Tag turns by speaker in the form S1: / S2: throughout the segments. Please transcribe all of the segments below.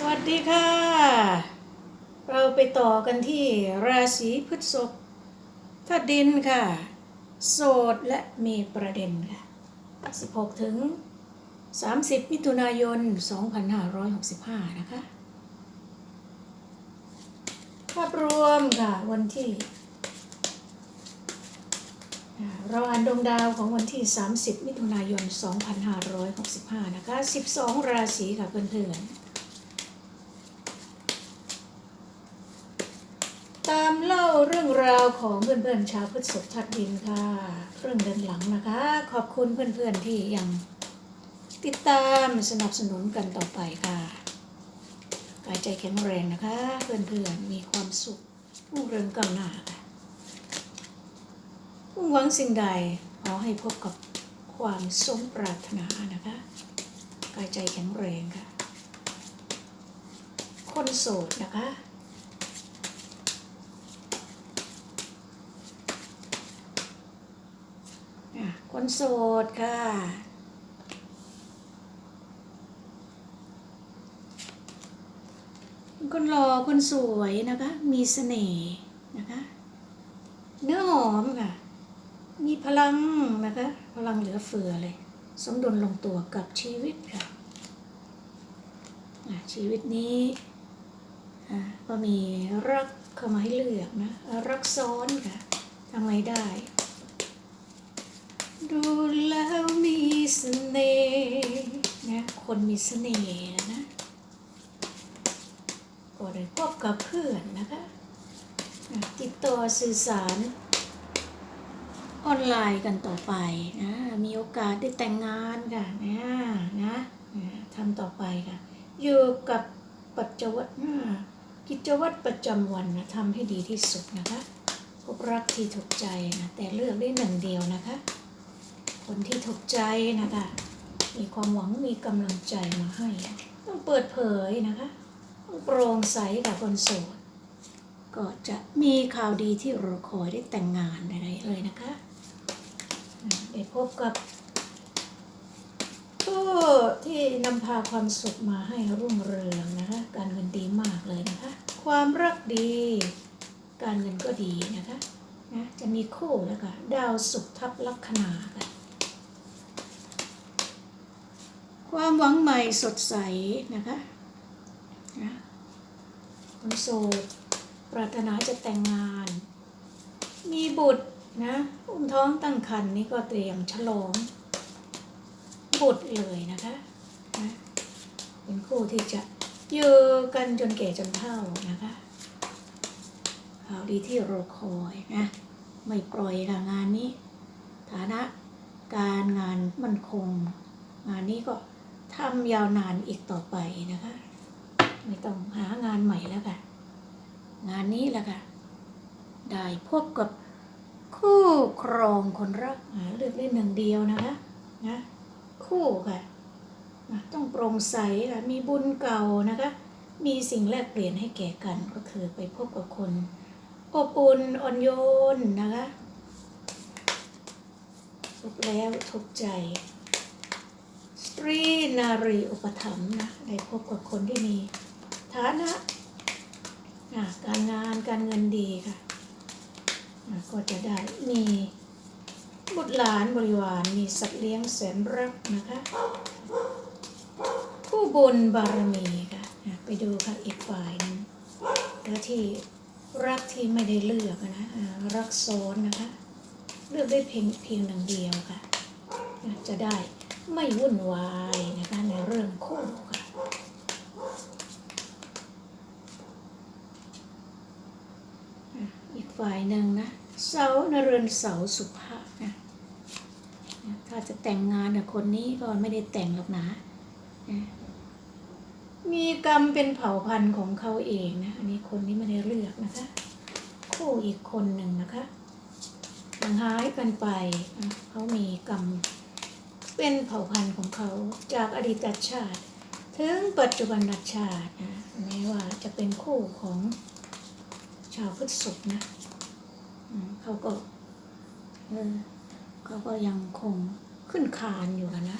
S1: สวัสดีค่ะ เราไปต่อกันที่ราศีพฤษภธาตุดินค่ะ โสดและมีประเด็นค่ะ 16 ถึง 30 มิถุนายน 2565 นะคะ ภาพรวมค่ะ วันที่ เราอ่านดวงดาวของวันที่ 30 มิถุนายน 2565 นะคะ 12 ราศีค่ะเพื่อนๆ ตาเล่าเรื่องราวของเพื่อนๆชาวพฤษภทัดดินค่ะเรื่องเดินหลังนะคะ ขอบคุณเพื่อนๆที่ยังติดตามสนับสนุนกันต่อไปค่ะกายใจแข็งแรงนะคะ เพื่อนๆมีความสุขรุ่งเรืองก้าวหน้าค่ะหวังสิ่งใดขอให้พบกับความสมปรารถนานะคะกายใจแข็งแรงค่ะ คนโสดนะคะ อะ คนโสดค่ะ คนรอคนสวยนะคะ มีเสน่ห์นะคะ เนื้อหอมค่ะ มีพลังนะคะ พลังเหลือเฟือเลย สมดุลลงตัวกับชีวิตค่ะชีวิตนี้ก็มีรักเข้ามาให้เลือกนะ รักซ้อนค่ะทำไงได้ ดูแล้วมีเสน่ห์นะคนมีเสน่ห์นะก็ได้พบกับเพื่อนนะคะติดต่อสื่อสารออนไลน์กันต่อไปนะมีโอกาสได้แต่งงานค่ะนะนะนะทำต่อไปค่ะอยู่กับปัจจุบันนะกิจวัตรประจำวันนะทำให้ดีที่สุดนะคะพบรักที่ถูกใจนะแต่เลือกได้หนึ่งเดียวนะคะ คนที่ถูกใจนะคะ มีความหวังมีกำลังใจมาให้ ต้องเปิดเผยนะคะต้องโปร่งใสกับคนโสด ก็จะมีข่าวดีที่รอคอยได้แต่งงานอะไรเลยนะคะได้พบกับผู้ที่นำพาความสุขมาให้รุ่งเรืองนะคะ การเงินดีมากเลยนะคะ ความรักดี การเงินก็ดีนะคะนะจะมีคู่แล้วก็ดาวสุขทับลัคนาค่ะ ความหวังใหม่สดใสนะคะนะคนโสดปรารถนาจะแต่งงาน มีบุตรนะอุ้มท้องตั้งครรภ์นี่ก็เตรียมฉลองบุตรเลยนะคะนะเป็นคู่ที่จะอยู่กันจนแก่จนเฒ่านะคะข่าวดีที่รอคอยนะไม่ปล่อยค่ะงานนี้ ฐานะการงานมั่นคง งานนี้ก็ ทำยาวนานอีกต่อไปนะคะ ไม่ต้องหางานใหม่แล้วค่ะ งานนี้แหละค่ะ ได้พบกับคู่ครองคนรักหาเลือกได้หนึ่งเดียวนะคะนะคู่ค่ะนะต้องโปร่งใสค่ะมีบุญเก่านะคะ มีสิ่งแลกเปลี่ยนให้แก่กันก็คือไปพบกับคนอบอุ่นอ่อนโยนนะคะพบแล้วถูกใจ นารีอุปถัมภ์นะได้พบกับคนที่มีฐานะอะการงานการเงินดีค่ะอะก็จะได้มีบุตรหลานบริวารมีสัตว์เลี้ยงแสนรักนะคะผู้บุญบารมีค่ะอะไปดูค่ะอีกฝ่ายหนึงแล้วที่รักที่ไม่ได้เลือกนะรักซ้อนนะคะ เลือกได้เพียงเพียงหนึ่งเดียวค่ะ จะได้ ไม่วุ่นวายนะคะในเรื่องคู่ค่ะอีกฝ่ายหนึ่งนะเสานเรือนเสาสุภาพนะถ้าจะแต่งงานกับคนนี้ก็ไม่ได้แต่งหรอกนะ มีกรรมเป็นเผ่าพันธุ์ของเขาเองนะ อันนี้คนนี้ไม่ได้เลือกนะคะ คู่อีกคนหนึ่งนะคะหางหายกันไป เขามีกรรม เป็นเผ่าพันธุ์ของเขาจากอดีตชาติ ถึงปัจจุบันชาตินะแม้ว่าจะเป็นคู่ของชาวพฤษภนะเขาก็เออเขาก็ยังคงขึ้นคานอยู่นะ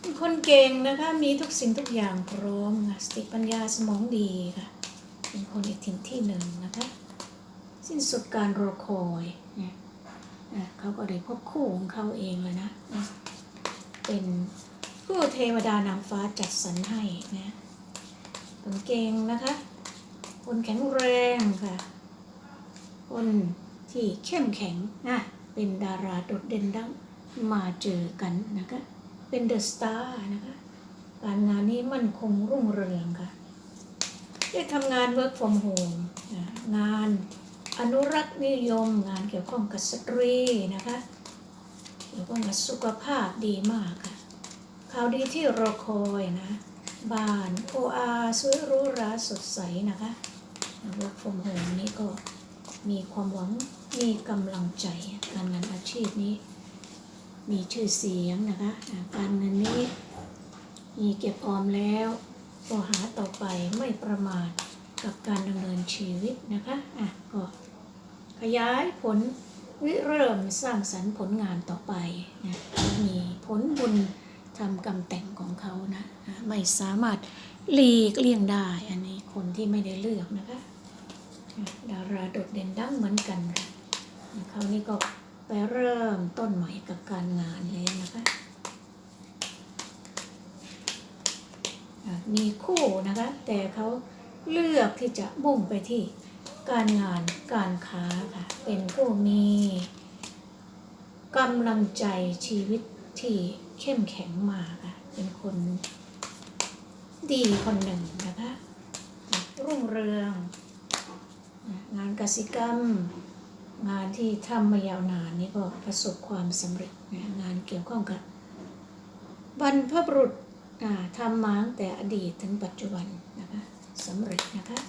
S1: เป็นคนเก่งนะคะมีทุกสิ่งทุกอย่างพร้อมค่ะสติปัญญาสมองดีค่ะเป็นคนอีกถิ่นที่หนึ่งนะคะ สิ้นสุดการรอคอยเนี่ย อะเขาก็ได้พบคู่ของเขาเองเลยนะอะเป็นผู้เทวดานางฟ้าจัดสรรให้นะคนเก่งนะคะ คนแข็งแรงค่ะ คนที่เข้มแข็งนะเป็นดาราโดดเด่นดังมาเจอกันนะคะ เป็นเดอะสตาร์นะคะ การงานนี้มั่นคงรุ่งเรืองค่ะ ได้ทำงาน work from home นะงาน อนุรักษ์นิยมงานเกี่ยวข้องกับสตรีนะคะเกี่ยวข้องกับสุขภาพดีมากค่ะข่าวดีที่รอคอยนะ บ้านโออาสวยรูหราสดใสนะคะ work from home นี่ก็มีความหวังมีกำลังใจการงานอาชีพนี้มีชื่อเสียงนะคะ การเงินนี้มีเก็บออมแล้วก็หาต่อไปไม่ประมาท กับการดำเนินชีวิตนะคะอะก็ขยายผลวิเริ่มสร้างสรรค์ผลงานต่อไปนะมีผลบุญทำกรรมแต่งของเขานะไม่สามารถหลีกเลี่ยงได้ อันนี้คนที่ไม่ได้เลือกนะคะดาราโดดเด่นดังเหมือนกันค่ะเขานี่ก็ไปเริ่มต้นใหม่กับการงานแล้วนะคะมีคู่นะคะ แต่เขา เลือกที่จะมุ่งไปที่การงานการค้าค่ะ เป็นผู้มีกำลังใจชีวิตที่เข้มแข็งมากค่ะ เป็นคนดีคนหนึ่งนะคะ รุ่งเรือง งานกสิกรรม งานที่ทำมายาวนานนี่ก็ประสบความสำเร็จงานเกี่ยวข้องกับบรรพบุรุษทำมาตั้งแต่อดีตถึงปัจจุบันนะคะ สำเร็จนะคะ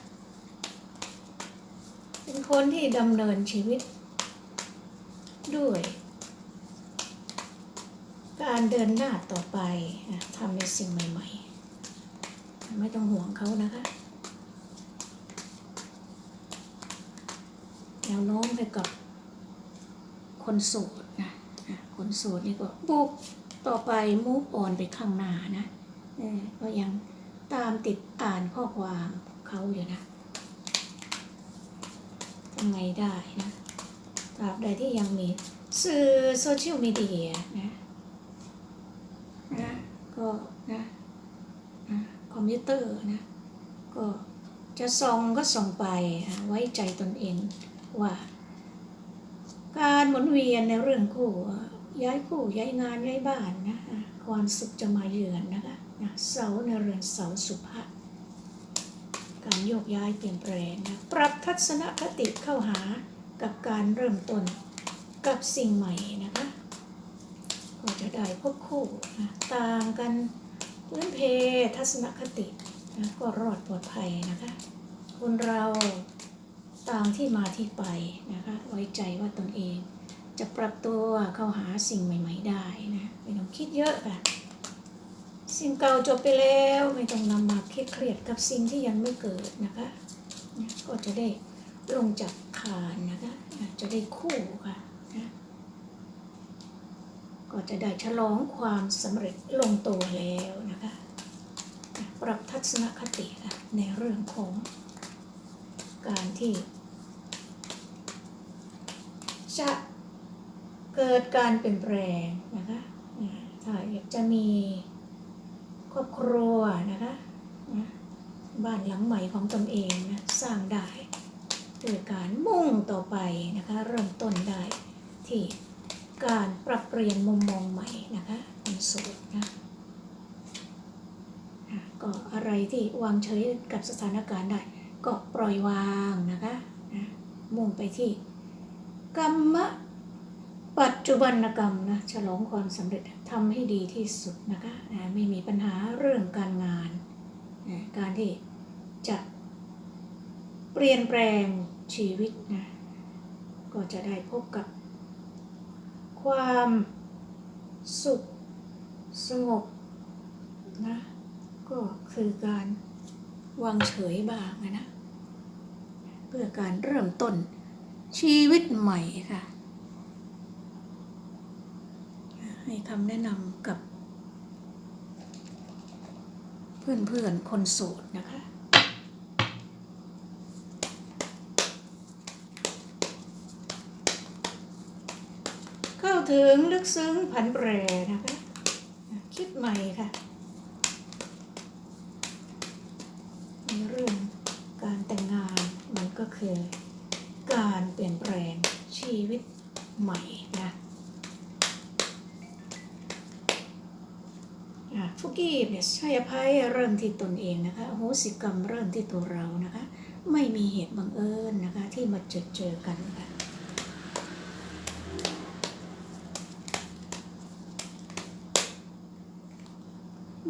S1: เป็นคนที่ดำเนินชีวิต ด้วย การเดินหน้าต่อไปทำในสิ่งใหม่ ๆ ไม่ต้องห่วงเขานะคะแนวโน้มไปกับคนโสดนะคนโสดนี่ก็บุกต่อไปมูฟออนไปข้างหน้านะก็ยัง ตามติดอ่านข้อความของเขาอยู่นะทำไงได้นะตราบใดที่ยังมีสื่อโซเชียลมีเดียนะนะก็นะนะคอมพิวเตอร์นะ ก็จะส่องก็ส่องไปอะไว้ใจตนเองว่า การหมุนเวียนในเรื่องคู่อะย้ายคู่ย้ายงานย้ายบ้านนะอะความสุขจะมาเยือนนะคะ นะเสาในเรือนเสาสุภาพการโยกย้ายเปลี่ยนแปลงนะปรับทัศนคติเข้าหากับการเริ่มต้นกับสิ่งใหม่นะคะก็จะได้พบคู่นะต่างกันพื้นเพทัศนคตินะก็รอดปลอดภัยนะคะ คนเราต่างที่มาที่ไปนะคะไว้ใจว่าตนเอง จะปรับตัวเข้าหาสิ่งใหม่ ๆ ได้นะไม่ต้องคิดเยอะค่ะ สิ่งเก่าจบไปแล้วไม่ต้องนำมาเครียดเครียดกับสิ่งที่ยังไม่เกิดนะคะ ก็จะได้ลงจากคานนะคะ จะได้คู่ค่ะนะก็จะได้ฉลองความสำเร็จลงตัวแล้วนะคะ ปรับทัศนคติค่ะในเรื่องของการที่จะเกิดการเปลี่ยนแปลงนะคะนะถ้าอยากจะมี ครอบครัวนะคะนะบ้านหลังใหม่ของตนเองนะสร้างได้ด้วยการมุ่งต่อไปนะคะเริ่มต้นได้ที่การปรับเปลี่ยนมุมมองใหม่นะคะเป็นสูตรนะอะก็อะไรที่วางเฉยกับสถานการณ์ได้ ก็ปล่อยวางนะคะนะมุ่งไปที่กรรมะ ปัจจุบันกรรมนะฉลองความสำเร็จทำให้ดีที่สุดนะคะไม่มีปัญหาเรื่องการงาน การที่จะเปลี่ยนแปลงชีวิตนะก็จะได้พบกับ ความสุขสงบนะก็คือการวางเฉยบ้างนะ เพื่อการเริ่มต้นชีวิตใหม่ค่ะ ให้คำแนะนำกับเพื่อนเพื่อนๆ คนโสดนะคะเข้าถึงลึกซึ้งผันแปรนะคะ คิดใหม่ค่ะในเรื่องการแต่งงานมันก็คือ การเปลี่ยนแปลงชีวิตใหม่นะ ฟุกี้เนี่ยให้อภัยเริ่มที่ตนเองนะคะโหสิกรรมเริ่มที่ตัวเรานะคะ ไม่มีเหตุบังเอิญนะคะ ที่มาเจอเจอกันค่ะ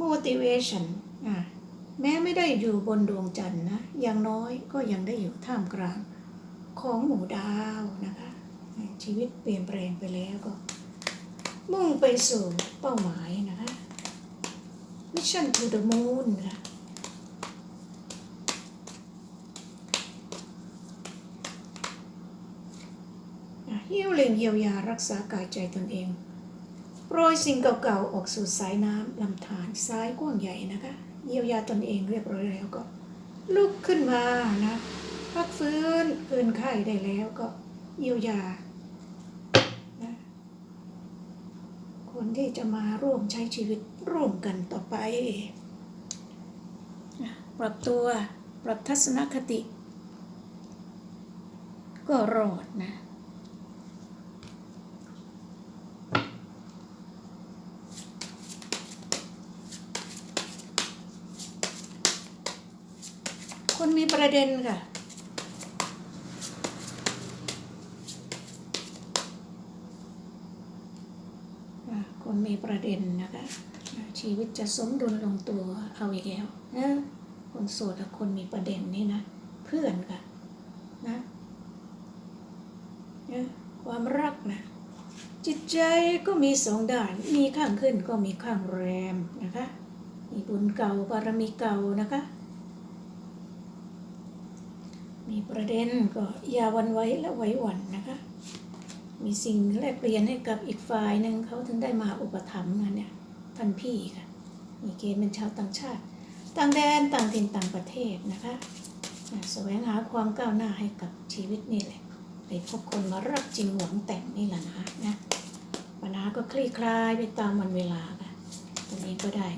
S1: motivation อะแม้ไม่ได้อยู่บนดวงจันทร์นะอย่างน้อยก็ยังได้อยู่ท่ามกลางของหมู่ดาวนะคะ ชีวิตเปลี่ยนแปลงไปแล้วก็ มุ่งไปสู่เป้าหมายนะคะ mission to the moon ค่ะฮิวเลิงเยียวยารักษากายใจตนเอง โปรยสิ่งเก่าๆ ออกสู่สายน้ำลำธารซ้ายกว้างใหญ่นะคะ เยียวยาตนเองเรียบร้อยแล้วก็ ลุกขึ้นมานะ พักฟื้นคืนไข้ได้แล้วก็เยียวยานะคน ที่จะมาร่วมใช้ชีวิตร่วมกันต่อไป ปรับตัวปรับทัศนคติ ก็รอดนะคนมีประเด็นค่ะ อะ คนมีประเด็นนะคะ ชีวิตจะสมดุลลงตัวเอาอีกแล้วนะคนโสดกับคนมีประเด็นนี่นะ เพื่อนค่ะนะนะความรักนะ จิตใจก็มีสองด้าน มีข้างขึ้นก็มีข้างแรมนะคะ มีบุญเก่าบารมีเก่านะคะ มีประเด็นก็อย่าวันไว้และไว้หวั่นนะคะ มีสิ่งแลกเปลี่ยนให้กับอีกฝ่ายหนึ่งเขาถึงได้มาอุปถัมภ์กันเนี่ยท่านพี่ค่ะ มีเกณฑ์เป็นชาวต่างชาติ ต่างแดนต่างถิ่นต่างประเทศนะคะแสวงหาความก้าวหน้าให้กับชีวิตนี่แหละ ไปพบคนมารักจริงหวังแต่งนี่แหละนะนะปัญหาก็คลี่คลายไปตามวันเวลาค่ะตรงนี้ก็ได้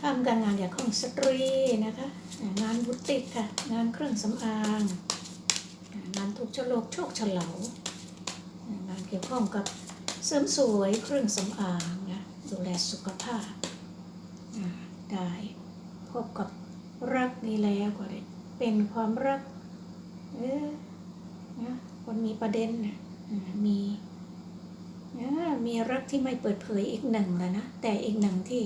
S1: ทำการงานอย่างของสตรีนะคะ งานบุติกค่ะ งานเครื่องสำอางอ่างานถูกโฉลกโชคเฉลา เกี่ยวข้องกับเสริมสวยเครื่องสำอางนะดูแลสุขภาพได้พบกับรักนี้แล้วก็ได้เป็นความรักเออนะคนมีประเด็นนะอ่ามีอ่ามีรักที่ไม่เปิดเผยอีกหนึ่งแล้วนะแต่อีกหนึ่งที่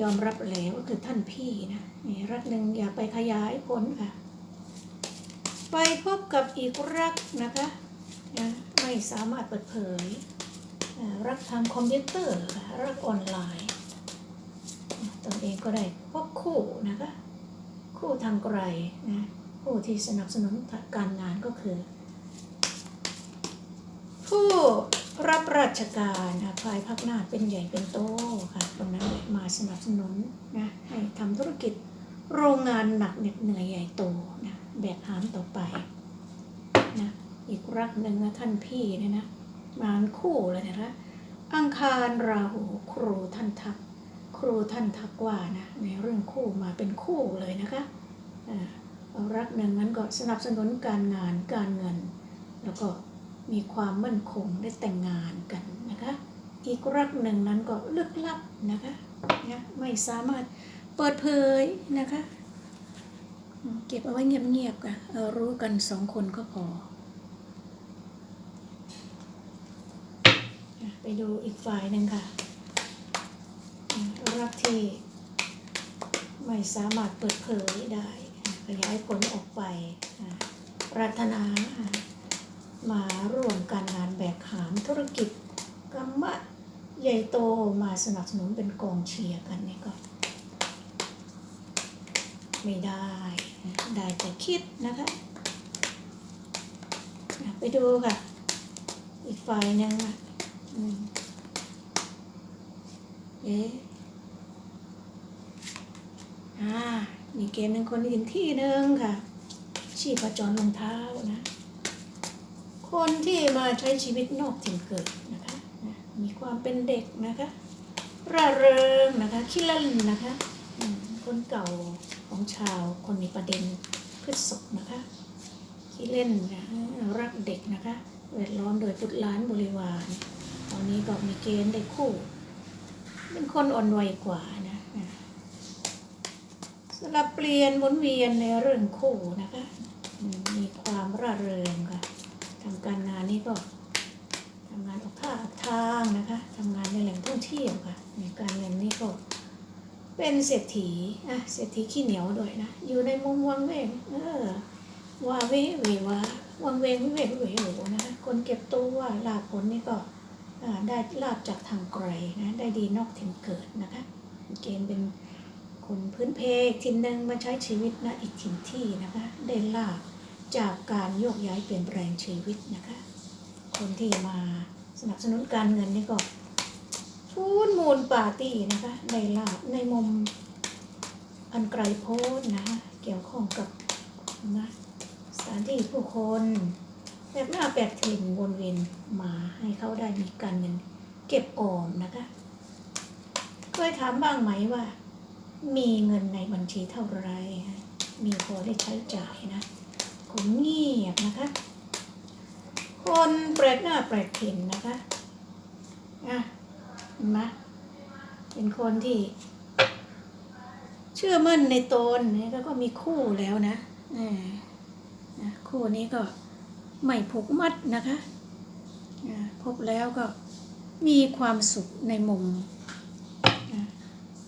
S1: ยอมรับแล้วก็คือท่านพี่นะนี่รักหนึ่งอย่าไปขยายผลค่ะ ไปพบกับอีกรักนะคะ นะไม่สามารถเปิดเผยรักทางคอมพิวเตอร์รักออนไลน์ตนเองก็ได้พบคู่นะคะคู่ทางไกลนะคู่ที่สนับสนุนการงานก็คือ ผู้รับราชการนะภายภาคหน้าเป็นใหญ่เป็นโตค่ะตรงนั้นมาสนับสนุนนะให้ทำธุรกิจโรงงานหนักเหน็ดเหนื่อยใหญ่โตนะแบกหามต่อไป อีกรักหนึ่งนะท่านพี่เนี่ยนะมาคู่เลยนะอังคารราหูครูท่านทัก ครูท่านทักว่านะในเรื่องคู่มาเป็นคู่เลยนะคะเอารักหนึ่งนั้นก็สนับสนุนการงานการเงิน แล้วก็มีความมั่นคงได้แต่งงานกันนะคะอีกรักหนึ่งนั้นก็ลึกลับนะคะนะไม่สามารถเปิดเผยนะคะ เก็บเอาไว้เงียบๆกันเออรู้กันสองคนก็พออะไป ดูอีกฝ่ายหนึ่งค่ะ รักที่ไม่สามารถเปิดเผยได้ขยายผลออกไปปรารถนามาร่วมการงานแบกหามธุรกิจกรรมะใหญ่โตมาสนับสนุนเป็นกองเชียร์กันนี่ก็ ไม่ได้ ได้แต่คิดนะคะ ไปดูค่ะ อีกฝ่ายหนึงอะ เอ๊ะอ่ามีเกณฑ์หนึ่งคนอีกที่หนึ่งค่ะ ชีพจรลงเท้านะ คนที่มาใช้ชีวิตนอกถิ่นเกิดนะคะนะมีความเป็นเด็กนะคะร่าเริงนะคะขี้เล่นนะคะคนเก่าของชาวคนมีประเด็นพฤษภนะคะขี้เล่นนะรักเด็กนะคะเวดล้อมโดยบุตล้านบริวาร ตอนนี้ก็มีเกณฑ์ได้คู่ เป็นคนอ่อนวัยกว่านะนะสลับเปลี่ยนหมุนเวียนในเรื่องคู่นะคะ มีความร่าเริงค่ะทำการงานนี่ก็ทำงานออกท่าออกทางนะคะทำงานในแหล่งท่องเที่ยวค่ะในการเงินนี่ก็เป็นเศรษฐีอะเศรษฐีขี้เหนียวด้วยนะ อยู่ในมุมวังเวงเออวาเวเววาวังเวงวิเวกวิเวโหนะคะคนเก็บตัวลาผลนี่ก็ ได้ลาบจากทางไกลนะได้ดีนอกถิ่นเกิดนะคะเกณฑ์เป็นคนพื้นเพถิ่นหนึ่งมาใช้ชีวิตณอีกถิ่นที่นะคะได้ลาบจากการโยกย้ายเปลี่ยนแปลงชีวิตนะคะ คนที่มาสนับสนุนการเงินนี่ก็ฟูนมูลปาร์ตี้นะคะได้ลาบในมุมอันไกลโพ้นนะคะเกี่ยวข้องกับนะสถานที่ผู้คน แบบหน้าแปดถิ่นวนเวียนมาให้เขาได้มีการเงินเก็บออมนะคะเคยถามบ้างไหมว่า มีเงินในบัญชีเท่าไหรมีพอได้ใช้จ่ายนะคนเงียบนะคะ คนแปลกหน้าแปลกถิ่นนะคะอะเห็นไหมเป็นคนที่ เชื่อมั่นในตนนี่ก็มีคู่แล้วนะอ่านะคู่นี้ก็ ไม่ผูกมัดนะคะ พบแล้วก็มีความสุขในมุม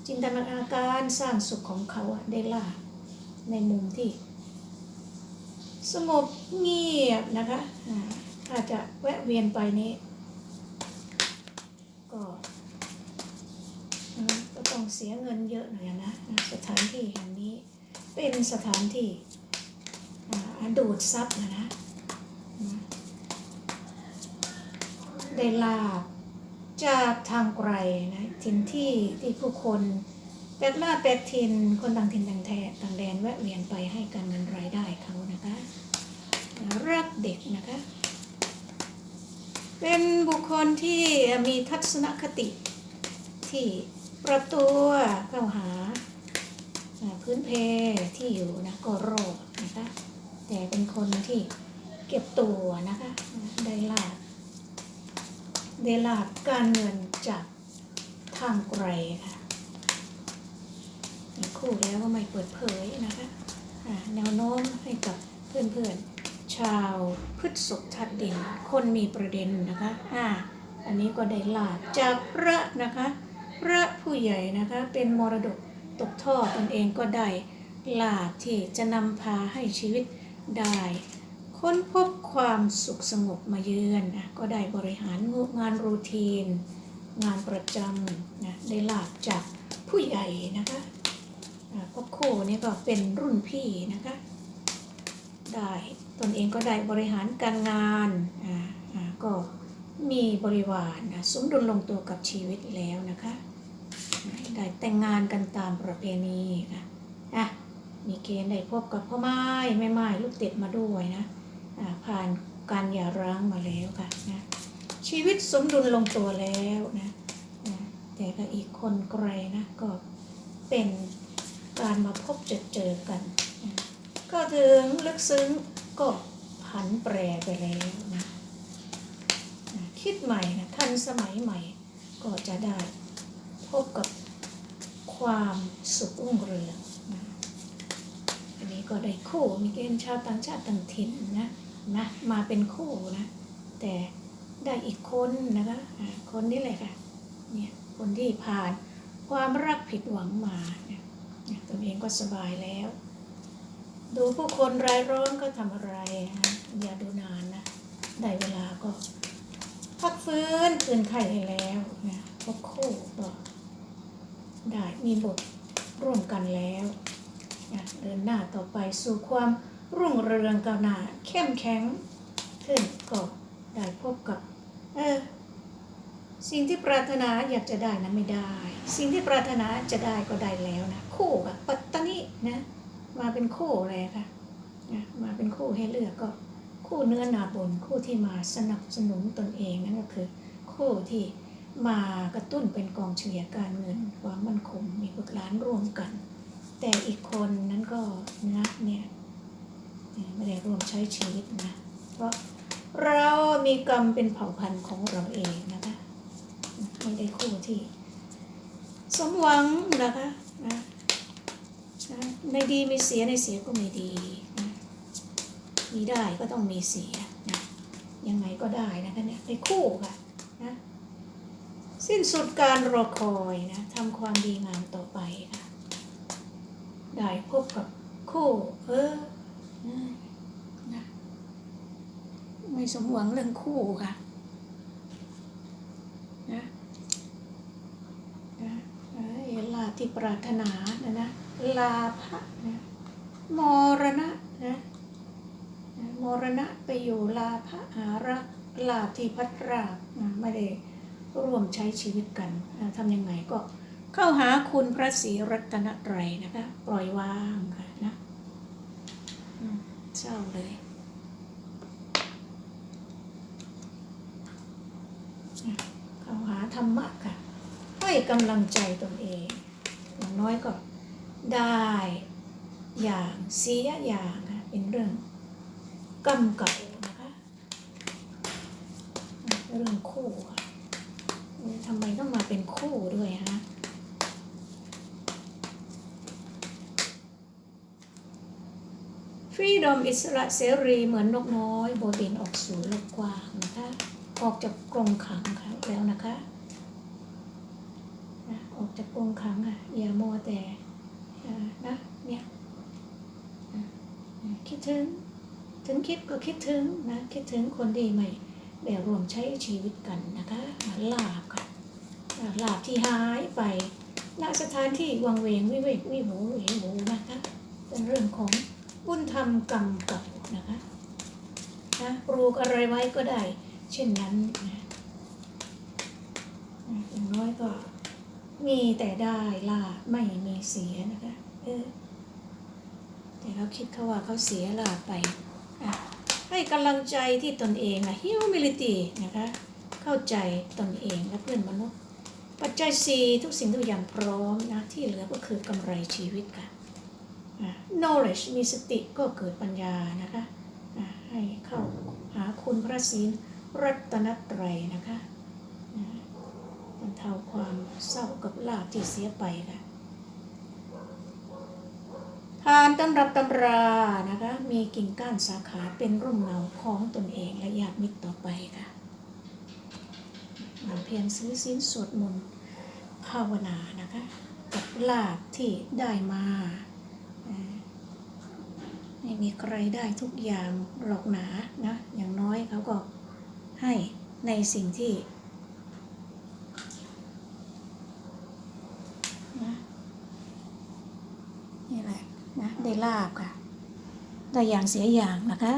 S1: จินตนาการสร้างสุขของเขาได้ล่าในมุมที่ สงบเงียบนะคะอาถ้าจะแวะเวียนไปนี้ ก็ก็ต้องเสียเงินเยอะหน่อยนะสถานที่แห่งนี้เป็นสถานที่อดูดซับนะนะ ได้ลาบจากทางไกลนะถิ่นที่ที่ผู้คนแปดลาแปดถิ่นคนต่างถิ่นต่างแทต่างแดนแวะเวียนไปให้การเงินรายได้เขานะคะรักเด็กนะคะ เป็นบุคคลที่มีทัศนคติที่ปรับตัวเข้าหาพื้นเพที่อยู่นะก็รอดนะคะ แต่เป็นคนที่เก็บตัวนะคะ ได้ลาบ ได้ลาบการเงินจากทางไกลค่ะคู่แล้วก็ไม่เปิดเผยนะคะแนวโน้มให้กับเพื่อนๆ ชาวพฤษภทัดดิน คนมีประเด็นนะคะอ่าอันนี้ก็ได้ลาบจากพระนะคะ พระผู้ใหญ่นะคะเป็นมรดกตกทอดตนเองก็ได้ลาบที่จะนำพาให้ชีวิตได้ ค้นพบความสุขสงบมาเยือนนะก็ได้บริหารงานรูทีน งานประจำนะได้ลาบจากผู้ใหญ่นะคะอ่าพวกคู่นี้ก็เป็นรุ่นพี่นะคะได้ตนเองก็ได้บริหารการงานอ่าก็มีบริวารนะสมดุลลงตัวกับชีวิตแล้วนะคะ ได้แต่งงานกันตามประเพณีค่ะอะมีเกณฑ์ได้พบกับพ่อไม้แม่ไม้ลูกติดมาด้วยนะ ผ่านการหย่าร้างมาแล้วค่ะนะชีวิตสมดุลลงตัวแล้วนะนะแต่ก็อีกคนไกลนะก็เป็นการมาพบเจอเจอกันนะก็ถึงลึกซึ้งก็ผันแปรไปแล้วนะนะคิดใหม่นะทันสมัยใหม่ก็จะได้พบกับความสุขรุ่งเรืองนะอันนี้ก็ได้คู่มีเกณฑ์ชาวต่างชาติต่างถิ่นนะ นะมาเป็นคู่นะ แต่ได้อีกคนนะคะคนนี้เลยค่ะเนี่ยคนที่ผ่านความรักผิดหวังมาเนี่ยตัวเองก็สบายแล้ว ดูผู้คนรายร้อนก็ทำอะไรนะอย่าดูนานนะได้เวลาก็ พักฟื้นคืนไข่ให้แล้วนะพวกคู่ก็ได้มีบทร่วมกันแล้วนะเดินหน้าต่อไปสู่ความ รุ่งเรืองก้าวหน้าเข้มแข็งขึ้นก็ได้พบกับ เออ สิ่งที่ปรารถนาอยากจะได้นะไม่ได้ สิ่งที่ปรารถนาจะได้ก็ได้แล้วนะคู่กับปัตตานีนะ มาเป็นคู่เลยค่ะนะมาเป็นคู่ให้เลือกก็ คู่เนื้อนาบนคู่ที่มาสนับสนุนตนเองนั่นก็คือ คู่ที่มากระตุ้นเป็นกองเฉลี่ยการเงินความมั่นคงมีบุตรหลานร่วมกัน แต่อีกคนนั้นก็นะเนี่ย ไม่ได้รวมใช้ชีวิตนะเพราะเรามีกรรมเป็นเผ่าพันธุ์ของเราเองนะคะไม่ได้คู่ที่ สมหวังนะคะนะในดีมีเสียในเสียก็ม่ดีนะมีได้ก็ต้องมีเสียนะยังไงก็ได้นะคะเนี่ยในคู่ค่ะนะสิ้นสุดการรอคอยนะทำความดีงามต่อไปค่ะได้พบกับคู่เออ นะไม่สมหวังเรื่องคู่ค่ะนะนะเอลาที่ปรารถนานะนะลาภะนะมรณะนะมรณะไปอยู่ลาภะหารักลาที่พัดรากนะไม่ได้ร่วมใช้ชีวิตกันนะทำยังไงก็เข้าหาคุณพระศรีรัตนตรัยนะคะ ปล่อยวางค่ะ มเศร้าเลยเขาหาธรรมะค่ะให้กำลังใจตนเองอย่างน้อยก็ได้อย่างเสียอย่างค่ะเป็นเรื่องกรรมเก่านะคะเรื่องคู่ทำไมต้องมาเป็นคู่ด้วยฮะ ฟรีดอมอิสระเสรีเหมือนนกน้อยโบยบินออกสู่โลกกว้างนะคะ ออกจากกรงขังค่ะแล้วนะคะนะออกจากกรงขังค่ะอย่ามัวแต่นะเนี่ยคิดถึง ถึงคิดก็คิดถึงนะ คิดถึงคนดีใหม่ได้รวมใช้ชีวิตกันนะคะลาบค่ะลาบที่หายไปณสถานที่วังเวงวิเวกวิโหวเหนะคะเป็นเรื่องของ บุญธรรมกรรมเก่านะคะนะปลูกอะไรไว้ก็ได้ เช่นนั้นนะอย่างน้อยก็ มีแต่ได้ลาบไม่มีเสียนะคะเออแต่เขาคิดเขาว่าเขาเสียลาไปให้กำลังใจที่ตนเองนะ humility นะคะ เข้าใจตนเองและเพื่อนมนุษย์ ปัจจัยสีทุกสิ่งทุกอย่างพร้อมนะ ที่เหลือก็คือกำไรชีวิตค่ะ knowledge มีสติก็เกิดปัญญานะคะให้เข้าหาคุณพระศีลรัตนตรัยนะคะบรรเทาความเศร้ากับลาภที่เสียไปค่ะทานตำรับตำรานะคะมีกิ่งก้านสาขาเป็นร่มเงาของตนเองและญาติมิตรต่อไปค่ะมันเพียรซื้อสินสวดมนต์ภาวนานะคะกับลาภที่ได้มา ไม่มีใครได้ทุกอย่างหรอกหนานะ อย่างน้อยเขาก็ให้ในสิ่งที่นะนี่แหละนะได้ลาบค่ะ ได้อย่างเสียอย่างนะคะ